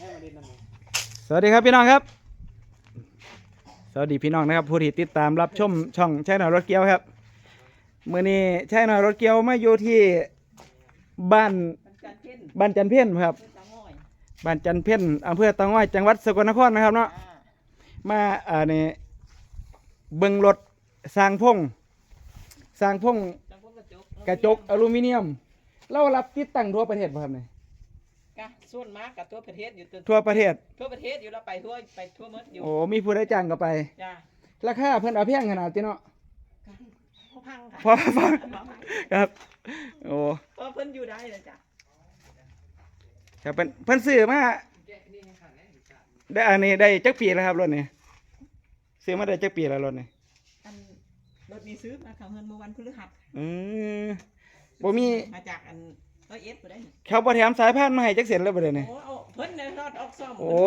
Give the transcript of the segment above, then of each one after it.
สวัสดีครับพี่น้องครับ สวัสดีพี่น้องนะครับผู้ที่ติดตามรับชมช่องใช้หน่อยรถเกี้ยวครับเมื่อนี้ใช้หน่อยรถเกี้ยวมาอยู่ที่บ้านบ้านจันเพี้ยนครับ บ้านจันเพี้ยนอำเภอตะงอยจังหวัดสกลนครนะครับเนาะมาอ่านี่เบิ่งรถสร้างพงสร้างพงกระจกอลูมิเนียมเรารับติดตั้งทั่วประเทศครับเนี่ย กะส่วนมากกับทั่วประเทศอยู่ตัวทั่วประเทศ ทั่วประเทศอยู่แล้วไปทั่วไปทั่วหมดอยู่โอ้มีผู้ได้จ้างก็ไป จ้าราคาเพิ่นเอาเพียงขนาดที่เนาะพอพังค่ะพอฟังครับ โอ้พอเพิ่นอยู่ได้เลยจ้ะครับเพิ่นเพิ่นซื้อมาได้อันนี้ได้จักปีแล้วครับรถนี้ซื้อมาได้จักปีแล้วรถนี้อันรถนี้ซื้อมาเขาเงินเมื่อวันพฤหัสอืมบ่มีมาจากอัน ร้อยเอ็ดไปได้นี่เขาบ่แถมสายพานมาให้จักเส้นแล้วบ่ได้นี่โอ้เอาเพิ่นเนี่ยทอดออกซ่อมโอ้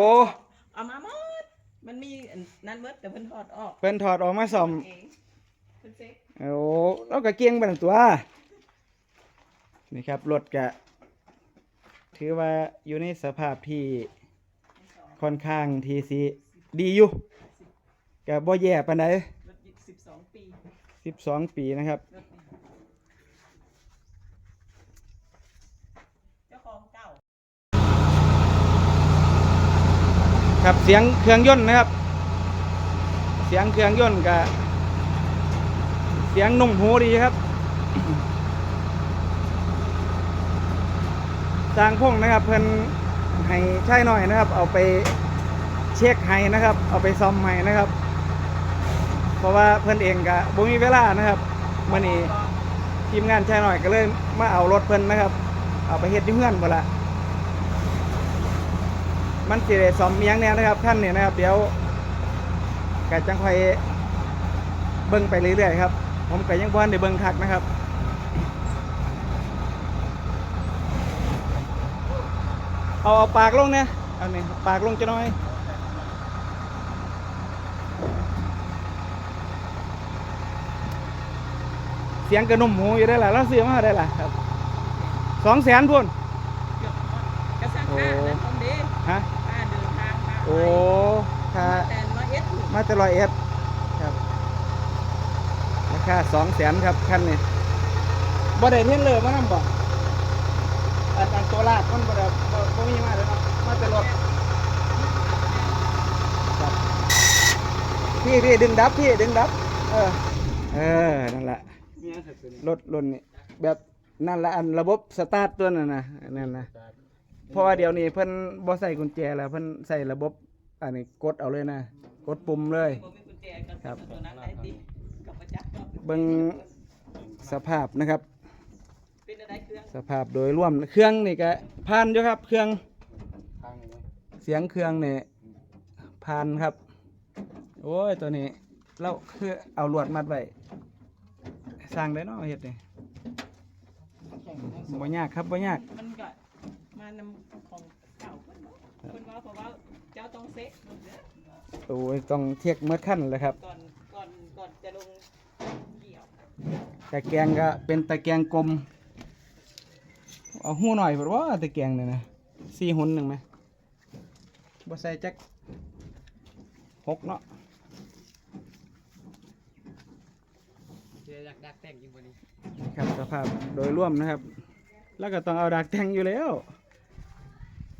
เอามาหมดมันมีอันนั้นหมดแต่เพิ่นทอดออกเพิ่นถอดออกมาซ่อมเองเพิ่นเซ็กโอ้เราก็เก่งบัดนนตัว นี่ครับรถก็ถือว่าอยู่ในสภาพที่ค่อนข้างที่สิดีอยู่ก็บ่แย่ปานใดรถสิบสองปี 12 ปีนะครับ รถนี้เจ้าของเก่า ครับเสียงเครื่องยนต์นะครับ เสียงเครื่องยนต์กับเสียงนุ่มหูดีครับสร้างพงนะครับ เพิ่นให้ใช่หน่อยนะครับ เอาไปเช็คให้นะครับ เอาไปซ่อมให้นะครับ เพราะว่าเพิ่นเองก็บ่มีเวลานะครับมื่อนี้ทีมงานใช่หน่อยก็เลยมาเอารถเพิ่นนะครับ เอาไปเฮ็ดที่เพื่อนบ่ละ มันสิได้ซ่อมเมียงแน่นะครับท่านเนี่ยนะครับ เดี๋ยวก็จังค่อยเบิ่งไปเรื่อยๆครับ ผมก็ยังบ่ทันได้เบิ่งคักนะครับเอาเอาปากลงเนี่ยเอานี่ปากลงจะน้อยเสียงกระนุ่มหูอยู่ได้ล่ะแล้วเสียมาได้ล่ะครับสองแสนพุ่นเกือบหมดกระสังค่านั้นคนเด้ฮะ โอ้ถ้าแต่ร้อยเอ็ดถูกมาแต่ร้อยเอ็ดครับราคาสองแสนครับคันนี้บ่ได้เทนเลยมานำบ่อันอันตัวลากมันบ่ได้บ่บ่มีมาเลยเนาะมาแต่รถครับพี่พี่ดึงดับพี่ดึงดับ เออ เออนั่นแหละมีอะไรตัวนี้รถรุ่นนี้แบบนั่นละอันระบบสตาร์ทตัวนั้นนะนั่นนะ เพราะว่าเดี๋ยวนี้เพิ่นบ่ใส่กุญแจแล้วเพิ่นใส่ระบบอันนี้กดเอาเลยนะ กดปุ่มเลย บ่มีกุญแจก็ครับ ตัวนั้นได้ติกับประจักษ์ก็เบิ่งสภาพนะครับ เป็นอะไรเครื่องสภาพโดยรวมเครื่องนี่ก็ผ่านอยู่ครับ เครื่องทางนี้ไหมเสียงเครื่องนี่ผ่านครับ โอ้ยตัวนี้เราคือเอาลวดมัดไว้สร้างได้เนาะเฮ็ดนี่บ่ยากครับบ่ยากมันก็ มานำของเก่าเพิ่นเนาะเพิ่นว่าเพราะว่าเจ้าต้องเซ็กรถเด้อโอ้ยต้องเทียกเมื่อขั้นเลยครับก่อนก่อนก่อนจะลงเกี่ยวตะแกรงก็เป็นตะแกรงกลมเอาหูหน่อยเพราะว่าตะแกรงเนี่ยนะสี่หุ่นหนึ่งไหมบ่ใส่จักหกเนาะเจ๊อยากดักแต่งจริงวันนี้ครับสภาพโดยรวมนะครับ แล้วก็ต้องเอาดากแต่งอยู่แล้ว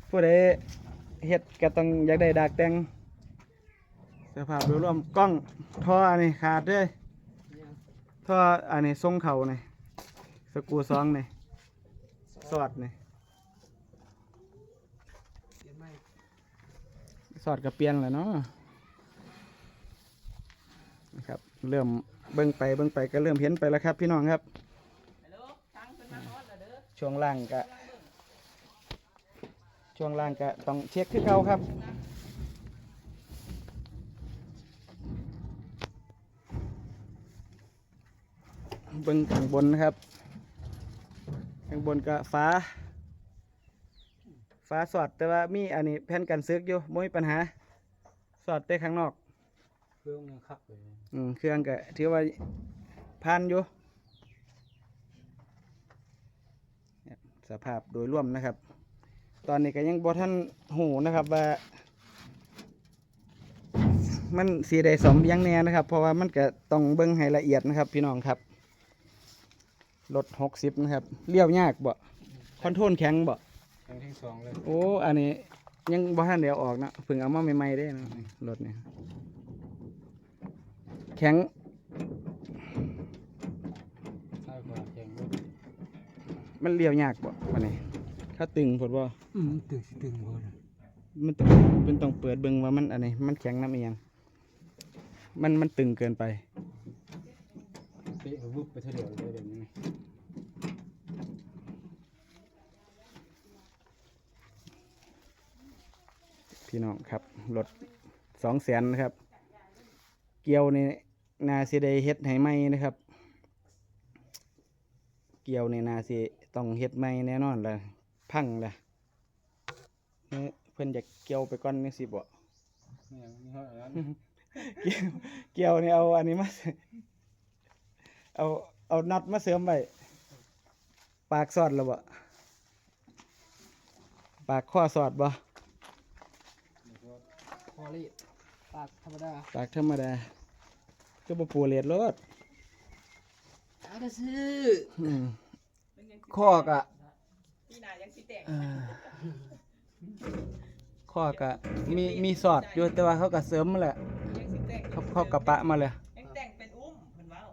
ผู้ใดเฮ็ดก็ต้องอยากได้ดากแต่งสภาพโดยรวมกล้องท่ออันนี้ขาดเลยท่ออันนี้ทรงเข่านี่สกรูซองนี่สอดนี่เปลี่ยนไหมสอดกับเปลี่ยนแหละเนาะนะครับเริ่มเบิ่งไปเบิ่งไปก็เริ่มเห็นไปแล้วครับพี่น้องครับฮัลโหลทางเพิ่นมาฮอดแล้วเด้อช่วงล่างก็ ช่วงล่างก็ต้องเช็คคือเก่าครับเบิ่งข้างบนนะครับข้างบนก็ฟ้า ฟ้าสอดแต่ว่ามีอันนี้แผ่นกันซึกอยู่ไม่มีปัญหา สอดแต่ข้างนอก เครื่องยังคักเลยอืมเครื่องก็ถือว่าผ่านอยู่เนี่ยสภาพโดยรวมนะครับ ตอนนี้ก็ยังบ่ทันหูนะครับว่า มันสีได้สมอยังแน่นะครับ เพราะว่ามันก็ต้องเบิ่งให้ละเอียดนะครับ พี่น้องครับรถหกสิบนะครับเลี้ยวยากบ่คอนโทรลแข็งบ่ครั้งที่สองเลยโอ้อันนี้ยังบ่ทันเดี๋ยวออกนะเพิ่งเอามาใหม่ๆได้นะรถเนี่ยแข็งใช่กว่าแข่งรถมันเลี้ยวยากบ่วันนี้ ถ้าตึงผดบ่อืมตึงสิตึงบ่นะมันต้องมันต้องเปิดเบิ่งว่ามันอันนี้มันแข็งน้ำอีหยังมันมันตึงเกินไปเตะก็วุบไปเฉลี่ยเลยแบบนี้พี่น้องครับรถสองแสนนะครับ เกี่ยวนี่นาสิได้เฮ็ดให้ไหมนะครับ เกี่ยวนี่นาสิต้องเฮ็ดใหม่แน่นอนเลย พังเลยเอ้ยเพิ่นอยากเกี่ยวไปก่อนนี่สิบ่เนี่ยมีห้อยอันนั้นเกี่ยวเกี่ยวนี่เอาอันนี้มาเอาเอานัดมาเสริมไว้ปากสอดแล้วบ่ปากข้อสอดบ่พอรีดปากธรรมดาปากธรรมดาก็บ่ปูเลดรถอาก็ซื้ออืมมันยังสิข้อกะ พี่นายังสิแตกเอ่อข้อกะมีมีสอดอยู่แต่ว่าเขาก็เสริมมาแหละยังสิแตกเขาเขากระปะมาเลยยังแต่งเป็นอุ้มเพิ่นเว้า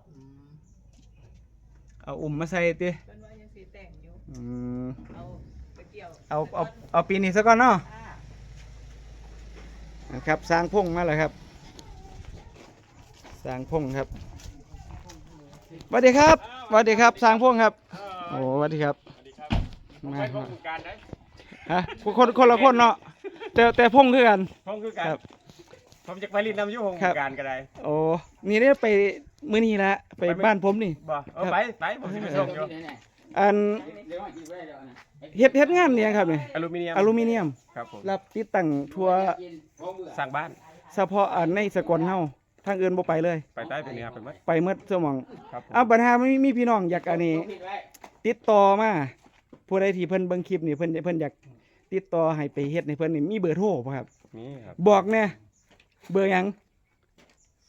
เอาอุ่มมาใส่ติเพิ่นว่ายังสิแต่งอยู่อืมเอาไปเกี่ยวเอาเอาเอาปีนี้ซะก่อนเนาะ อ่า นะครับสร้างพงมาแล้วครับสร้างพงครับสวัสดีครับสวัสดีครับสร้างพงครับโอ้สวัสดีครับสวัสดีครับ มาไปพงการได้ฮะคนคนละคนเนาะแต่แต่พงคือกันพงคือกันครับผมจะไปลินน้ำอยุ่พงครับการก็ได้โอ้นี่เนี่ยไปมื้อนี้ละไปบ้านผมนี่บ่เออไปไปผมจะไปส่งอยู่อันเฮ็ดเฮ็ดงานเนี่ยครับนี่อลูมิเนียมอลูมิเนียมครับผมรับติดตั้งทั่วสร้างบ้านเฉพาะอันในสกลเฮาทางอื่นบ่ไปเลย ไปใต้ไปเหนือไปไหมไปเมื่อสมองครับผมเอาปัญหามีมีพี่น้องอยากอันนี้ ติดต่อมา ผู้ใดที่เพิ่นเบิ่งคลิปนี่เพิ่นเพิ่นอยากติดต่อให้ไปเฮ็ดให้เพิ่นนี่มีเบอร์โทรบ่ครับ นี่ครับบอกแน่เบอร์หยัง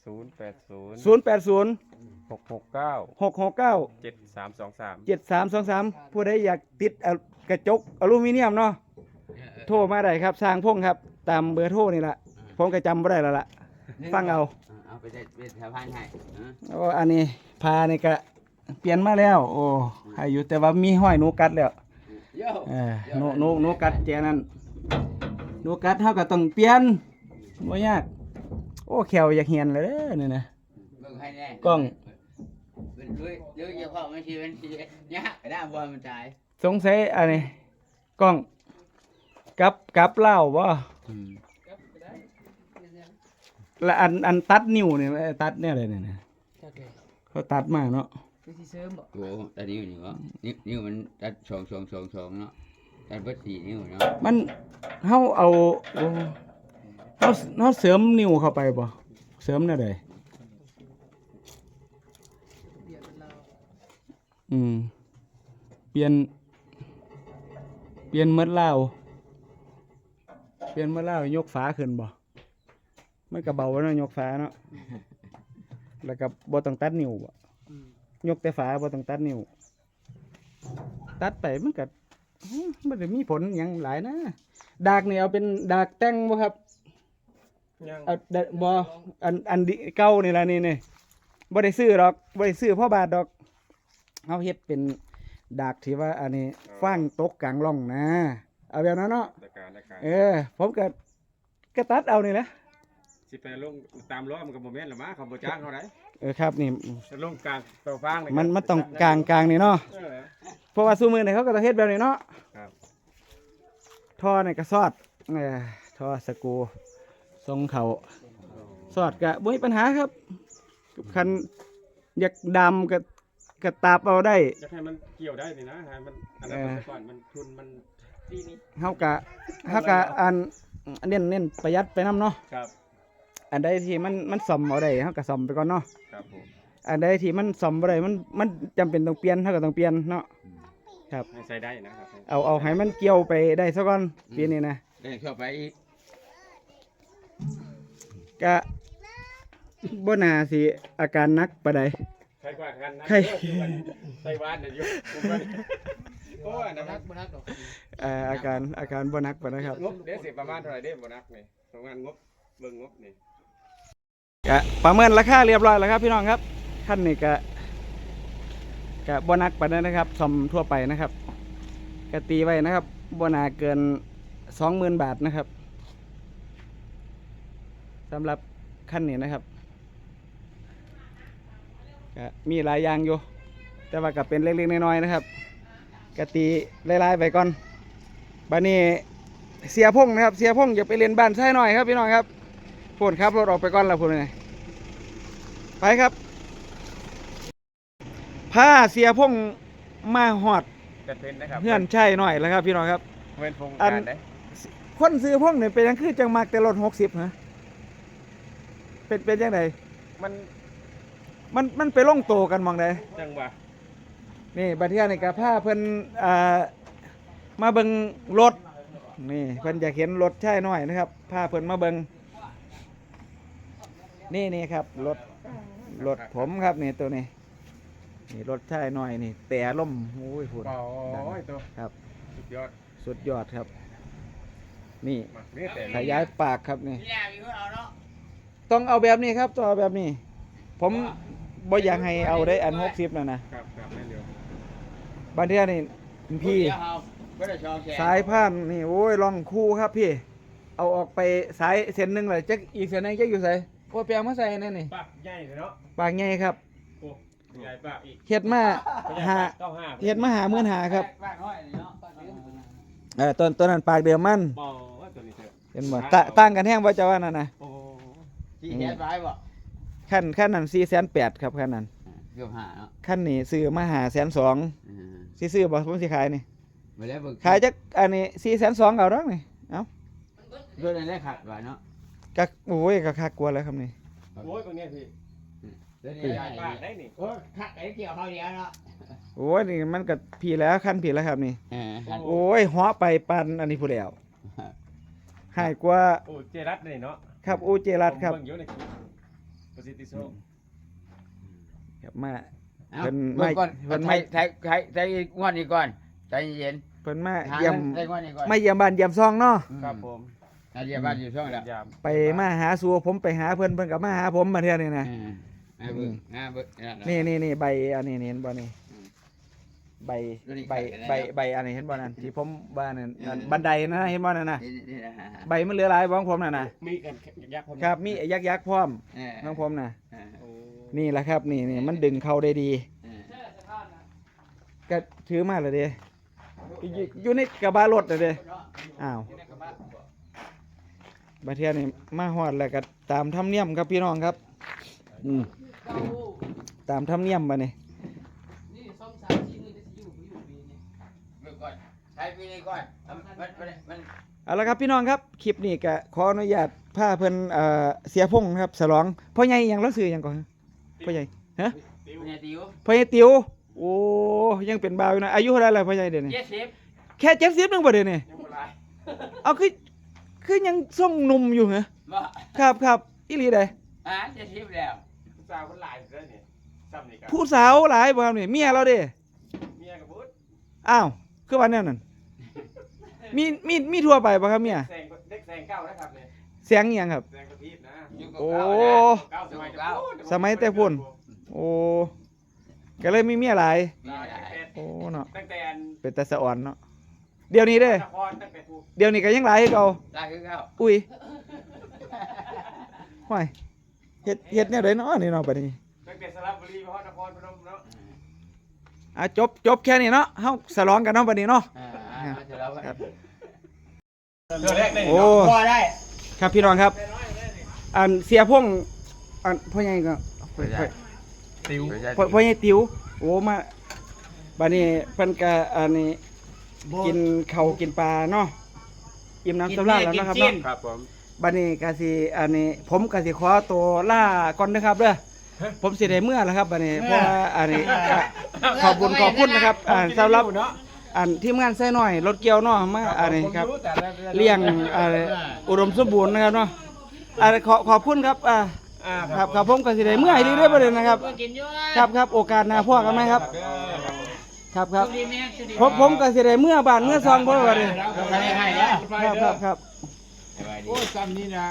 ศูนย์แปดศูนย์080 หกหกเก้า669 เจ็ดสามสองสาม7323ผู้ใดอยากติดเอากระจกอลูมิเนียมเนาะโทรมาได้ครับสร้างพงครับ ตามเบอร์โทรนี่ล่ะผมก็จำบ่ได้แล้วล่ะ ฟังเอาเอาไปได้เป็นสะพานให้เออโอ้อันนี้พานี่ก็เปลี่ยนมาแล้ว โอ้อายุแต่ว่ามีห้อยหนูกัดแล้วโย่ เออหนูหนูหนูกัดแจนั้นหนูกัดเฮาก็ต้องเปลี่ยนบ่ยาก โอ้แขวอยากเหียนเลยเด้อนี่นะเบิ่งให้แน่กล้องเป็นด้วยเดี๋ยวจะเข้ามาทีเป็นทียากกระด้างบอลมันตายสงสัยอันนี้กล้องกับกับเหล้าบ่ก็ได้และอันอันตัดนิ้วนี่เอ้ยตัดแนวใดนี่นะจัดเลยเขาตัดมาเนาะ คือสิเสริมบ่โอ้ตอนนี้อยู่นี่วะนิ้วนิ้วมันตัดสองสองสองสองเนาะตัดเบิดสี่นิ้วเนาะมันเฮาเอาโอ้เฮาเฮาเสริมนิ้วเข้าไปบ่เสริมแนวใดเบียดเป็นเราอืมเปลี่ยน เปลี่ยนเมดเหล้าเปลี่ยนเมดเหล้ายกฝาขึ้นบ่มันก็เบาเนาะยกฝาเนาะแล้วก็บ่ต้องตัดนิ้วบ่อืม ยกแต่ฝาบ่ต้องตัดนิ้วตัดไปมันก็อืมมันจะมีผลหยังหลายนะดากนี่เอาเป็นดากแต่งบ่ครับยังเอาดะบ่อันอันดิเก่านี่ล่ะนี่นี่บ่ได้ซื้อดอกบ่ได้ซื้อเพราะบาทดอกเฮาเฮ็ดเป็นดากที่ว่า อันนี้ฟางตกกลางร่องนะ เอาแบบนั้นเนาะตะการตะการเออผมก็ก็ตัดเอานี่แหละสิไปลงตามล้อมันกับโมเมนต์หรือมาเขาบ่จ้างเขาได้ เออครับนี่จะลงกลางเตาฟางเลยมันมันต้องกลางกลางนี่เนาะเออ เพราะว่าซูมือนี่เขาก็ต้องเฮ็ดแบบนี้เนาะครับ ท่อนี่ก็ซอดเออท่อสกรูทรงเขาซอดก็บ่มีปัญหาครับคันอยากดำก็ก็ตาบเอาได้ จะให้มันเกี่ยวได้นี่นะให้มันอันนั้นเออไปก่อนมันทุนมันปีนี้เฮากะเฮากะอันอันเน้นเน้นประหยัดไปนํเนาะครับ อันใดที่มันมันซ่อมเอาได้เฮาก็ซ่อมไปก่อนเนาะครับผมอันใดที่มันซ่อมบ่ได้มันมันจำเป็นต้องเปลี่ยนเฮาก็ต้องเปลี่ยนเนาะ ครับ ให้ใส่ได้นะครับเอาเอาให้มันเกี่ยวไปได้ซะก่อนปีนี้นะเล่นเข้าไปอีกกะบ่น่าสิอาการหนักปานใด ใครกว่ากันนะใคร ใส่วานน่ะอยู่โอ้ยนะนักบ่นักดอกเอ่ออาการอาการบ่หนักปานใดครับ งบเด้สิประมาณเท่าไหร่เด้บ่นักนี่ประมาณงบเบิ่งงบนี่ กะประเมินราคาเรียบร้อยแล้วครับพี่น้องครับท่านนี่กะกะบนักไปนใดนะครับซอมทั่วไปนะครับกะตีไว้นะครับบน่าเกิน20,000บาทนะครับสำหรับขั้นนี้นะครับก็มีหลายอย่างอยู่ แต่ว่าก็เป็นเล็กๆน้อยๆนะครับกะตีไล่ๆไปก่อนบัดนี้เสียพงนะครับ เสียพงอย่าไปเรียนบ้านใช่หน่อยครับพี่น้องครับ พูดครับรถออกไปก่อนแล้วพูดเลยไปครับพาเสียพงมาหอดจะเป็นนะครับเพื่อนใช่หน่อยแล้วครับ พี่น้องครับเว้นพงอักานรได้คนซื้อพงเนี่ยเป็นยังคือจังมักแต่รถหกสิบฮะเป็นเป็นยังไงมันมันมันไปลงโตกันหมองใดจังหวะนี่บัดเทื่อนี่กับผ้าเพิ่นอ่ามาเบิงรถนี่เพิ่นอยากเห็นรถใช่หน่อยนะครับผ้าเพิ่นมาเบิง นี่นี่ครับรถรถผมครับนี่ตัวนี้นี่รถใช่หน่อยนี่ แต่ล่มโอ้ยพูดโอ้ยตัวครับ สุดยอดสุดยอดครับ นี่มานี่แต่ขยายปากครับนี่ต้องเอาแบบนี้ครับต้องเอาแบบนี้ ผมบ่อยากให้เอาได้อันหกสิบนะนะครับครับแม่นเดียวบัดเทื่อนี่พี่เดี๋ยวเอาบ่ได้ชองแขนสายพานนี่โอ้ยลองคู่ครับพี่ เอาออกไปสายเส้นหนึ่งเลยจักอีกเส้นหนึงจักอยู่ใส่ โอ้ยเปียงมาใส่นั่นนี่ปากใหญ่เลยเนาะปากใหญ่ครับโอ้ใหญ่ปากอีกเฮ็ดมาหาเก้าห้าเฮ็ดมาหาเมื่นหาครับปากห้อยนี่เนาะปากเดือนเออต้นต้นนั้นปากเดิมมันบ่ว่าตัวนี้เถอะเห็นบ่ตะต่างกันแห้งบ่เจ้าว่านั่นน่ะโอ้ที่แขนซ้ายบ่ขั้นขั้นนั้น4,800ครับขั้นนั้นเกือบห้าเนาะขั้นนี้ซื้อมาหาแสนสองอืมสิซื้อบ่ผมสิขายนี่มาแล้วเบิ่งขายจักอันนี้4,200เอาดอกนี่เอ้าด้วยนั่นแหละขัดว่าเนาะ ก็โอ้ยก็คักกลัวแล้วครับนี่โอ้ยตรงเนี้ยพี่ด้วยใหนี่ญ่ปากได้นี่โอ้ขัดไอ้เกี่ยวเขาเดียวเนาะโอ้ยนี่มันก็พี่แล้วขั้นพี่แล้วครับนี่ เออขัดโอ้ยเหาะไปปันอันนี้ผู้แล้วหายกว่าโอ้เจรัตนี่เนาะครับอูเจรัตครับผมเบิ่งอยู่ในคลิปประสิทธิโชคครับมา เอาเพิ่นเบิ่งก่อนเพิ่นไทไม่ยไทยไทยไทยงวดนี้ก่อนใจเย็นเพิ่นมาหาเยี่ยมไทยงวดนี้ก่อนมาเยี่ยมบ้านเยี่ยมซองเนาะอืครับผม อะเยี่ยมบ้านอยู่ช่วงแล้วยามไปมาหาสู่ผมไปหาเพิ่นเพิ่นก็มาหาผมมาเทื่อนี่นะเอออะเบิ่งอะเบิ่งอะนี่นี่นี่ใบอันนี้นี่เห็นบ่นี่ใบตัวนี้ใบขายไปแล้วใบใบอันนี้เห็นบ่นั่นที่ผมว่านั่นนั่นบันไดนะเห็นบ่นั่นน่ะนี่นี่นะฮะใบมันเหลือหลายบ่ของผมน่ะนะมีกันยักษ์ผมครับ มีไอ้ยักษ์ยักษ์พร้อมเออของผมน่ะ เออโอ้นี่แหละครับ นี่นี่มันดึงเข้าได้ดี เออก็ถือมาเลยเด้อยู่อยู่ในกระบะรถเลยเด้อ้าว บาเทียนี่มาฮอดแล้วก็ตามธรรมเนียมครับพี่น้องครับ อืมตามธรรมเนียมบัดนี้เบิ่งก่อนใช้ปีนี้ก่อนเอามันมันมันเอาละครับพี่น้องครับคลิปนี้ก็ขออนุญาตพาเพิ่นเอ่อเสียพงษ์ครับฉลองพ่อใหญ่หยังเราซื้อหยังก่อนพ่อใหญ่ฮะติวเป็นไงติวพ่อใหญ่ติ๋วโอ้ยังเป็นบ่าวอยู่นะอายุเท่าไหร่แล้วพ่อใหญ่เดี๋ยวนี้เจ็ดสิบแค่70นึงบ่เดี๋ยวนี้ยังบ่หลายเอาคือ คือยังทรงหนุ่มอยู่เหรอบ่ครับครับอีหลีใดอะเจ็ดสิบแล้วผู้สาวคนหลายเด้อนี่ซ้ำนี่กันผู้สาวหลายบ่ครับนี่เมียเราเด้เมียกับบุตรอ้าวคือวันนั้นนั่นมีมีมีทั่วไปป่ะครับเมียแซงเด็กแซงเก้านะครับเนี่ยเสียงอิหยังครับ แซงกระพริบนะอยู่กับโอ้ เก้านะเก้าสมัยเก้าสมัยแต่พุ่น โอ้ก็เลยมีเมียหลายมีอะไรโอ้เนาะตั้งแต่อันเป็นตาสะอ่อนเนาะ เดี๋ยวนี้เด้นครตั้งแต่ถูกเดี๋ยวนี้ก็ยังหลายคือเก่าได้คือเก้าอุ้ยห้อยเฮ็ดเฮ็ดแนวใดเนาะนี่เนาะบัดนี้ตั้งแต่สระบุรีมาฮอดนครพนมเนาะอะจบจบแค่นี้เนาะเฮาฉลองกันเนาะบัดนี้เนาะ อ่าอ่าเดี๋ยวเราก็ครับ เรือแรกเลยโอ้ พอได้ครับพี่น้องครับ อันเสียพงษ์อันพ่อใหญ่ก็พ่อพ่อติว พ่อพ่อใหญ่ติ๋วโอ้มาบัดนี้เพิ่นก็อันนี้ กินเขากินปลาเนาะอิ่มน้ำสำราญแล้วนะครับเนาะครับผม บัดนี้กาสีอันนี้ ผมกาสีขอตัวล่าก่อนนะครับเด้อผมเสียด้เมื่อแล้วครับบัดนี้เพราะว่อันนี้ขอบคุญขอบคุณนะครับอ่าสำหรับ อันทีมงานใส่หน่อยรถเกียวเนาะมาอันนี้ครับ เลี้ยงอะไรอุดมสมบูรณ์นะครับเนาะอ่าขอขอบคุณครับอ่าครับครับผมกสิได้เมื่อให้ดีด้วยประเด็นนะครับครับครับโอกาสนะพวกกันไหมครับ ครับครับผมผมก็สิได้เมื่อบานเมื่อซองบ่ว่าเด้ครับครับครับ โอ้ซ้ำนี่นะ